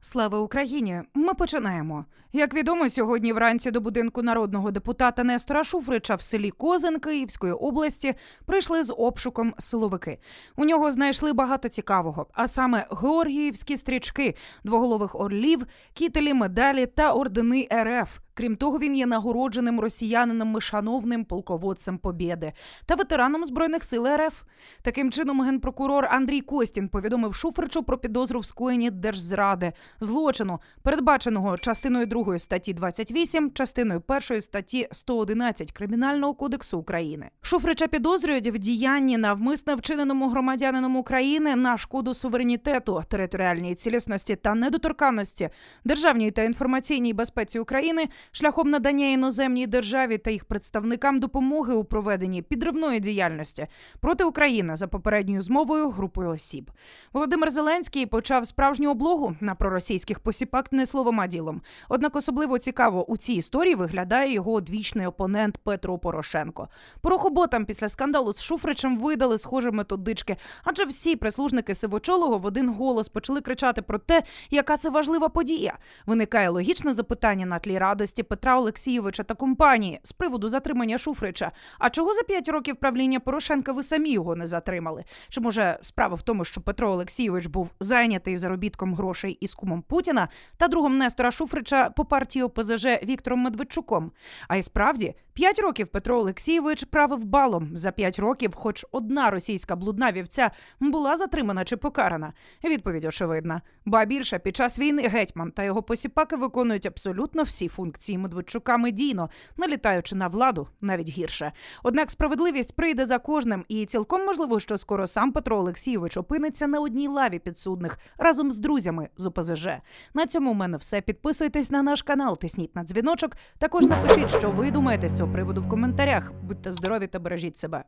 Слава Україні! Ми починаємо. Як відомо, сьогодні вранці до будинку народного депутата Нестора Шуфрича в селі Козин Київської області прийшли з обшуком силовики. У нього знайшли багато цікавого, а саме георгіївські стрічки, двоголових орлів, кітелі, медалі та ордени РФ. Крім того, він є нагородженим росіянином і шановним полководцем Побєди та ветераном збройних сил РФ. Таким чином, генпрокурор Андрій Костін повідомив Шуфричу про підозру в скоєнні держзради, злочину, передбаченого частиною 2 статті 28, частиною 1 статті 111 Кримінального кодексу України. Шуфрича підозрюють в діянні навмисно вчиненому громадянином України на шкоду суверенітету, територіальній цілісності та недоторканності, державній та інформаційній безпеці України шляхом надання іноземній державі та їх представникам допомоги у проведенні підривної діяльності проти України за попередньою змовою групою осіб. Володимир Зеленський почав справжню облогу на проросійських посіпак не словом а ділом. Однак особливо цікаво у цій історії виглядає його одвічний опонент Петро Порошенко. Порохоботам після скандалу з Шуфричем видали схожі методички, адже всі прислужники Сивочолого в один голос почали кричати про те, яка це важлива подія. Виникає логічне запитання на тлі радості Петра Олексійовича та компанії з приводу затримання Шуфрича. А чого за п'ять років правління Порошенка ви самі його не затримали? Чи може справа в тому, що Петро Олексійович був зайнятий заробітком грошей із кумом Путіна та другом Нестора Шуфрича по партії ОПЗЖ Віктором Медведчуком? А й справді п'ять років Петро Олексійович правив балом. За п'ять років, хоч одна російська блудна вівця була затримана чи покарана. Відповідь очевидна. Ба більше під час війни гетьман та його посіпаки виконують абсолютно всі функції Медведчука медійно, налітаючи на владу навіть гірше. Однак справедливість прийде за кожним, і цілком можливо, що скоро сам Петро Олексійович опиниться на одній лаві підсудних разом з друзями з ОПЗЖ. На цьому в мене все. Підписуйтесь на наш канал, тисніть на дзвіночок. Також напишіть, що ви думаєте з цього приводу в коментарях. Будьте здорові та бережіть себе.